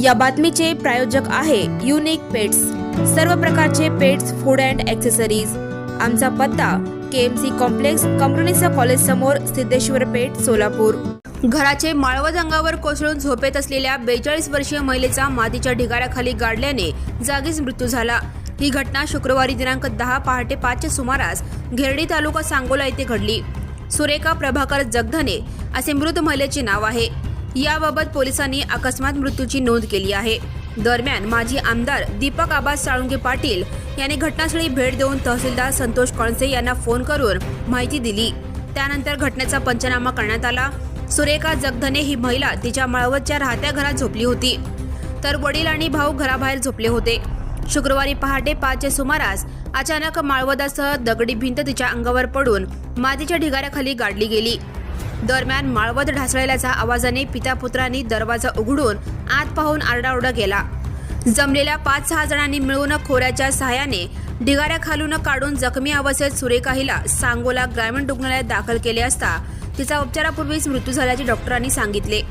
या बातमीचे प्रायोजक आहे युनिक पेट्स सर्व प्रकारचे पेट्स फूड अँड ॲक्सेसरीज आमचा पत्ता के एम सी कॉम्प्लेक्स कंपनीचा कॉलेज समोर सिद्धेश्वर पेठ सोलापूर. घराचे माळवद अंगावर कोसळून झोपेत असलेल्या बेचाळीस वर्षीय महिलेचा मातीच्या ढिगाऱ्याखाली गाडल्याने जागीच मृत्यू झाला. ही घटना शुक्रवारी दिनांक दहा पहाटे पाचच्या सुमारास घेरडी तालुका सांगोला येथे घडली. सुरेखा प्रभाकर जगधने असे मृत महिलेचे नाव आहे. याबाबत पोलिसांनी अकस्मात मृत्यूची नोंद केली आहे. दरम्यान माजी आमदार दीपक आबास साळुंगे पाटील यांनी घटनास्थळी भेट देऊन तहसीलदार संतोष कळसे यांना फोन करून माहिती दिली. त्यानंतर घटनेचा पंचनामा करण्यात आला. सुरेखा जगधने ही महिला तिच्या माळवतच्या राहत्या घरात झोपली होती. तर वडील आणि भाऊ घराबाहेर झोपले होते. शुक्रवारी पहाटे पाचच्या सुमारास अचानक माळवदासह दगडी भिंत तिच्या अंगावर पडून मातीच्या ढिगाऱ्याखाली गाडली गेली. दरम्यान माळवत ढासळल्याच्या आवाजाने पिता पुत्रांनी दरवाजा उघडून आत पाहून आरडाओरडा केला. जमलेल्या पाच सहा जणांनी मिळून खोऱ्याच्या सहाय्याने ढिगाऱ्याखालून काढून जखमी अवस्थेत सुरेखा हिला सांगोला ग्रामीण रुग्णालयात दाखल केले असता तिचा उपचारापूर्वीच मृत्यू झाल्याचे डॉक्टरांनी सांगितले.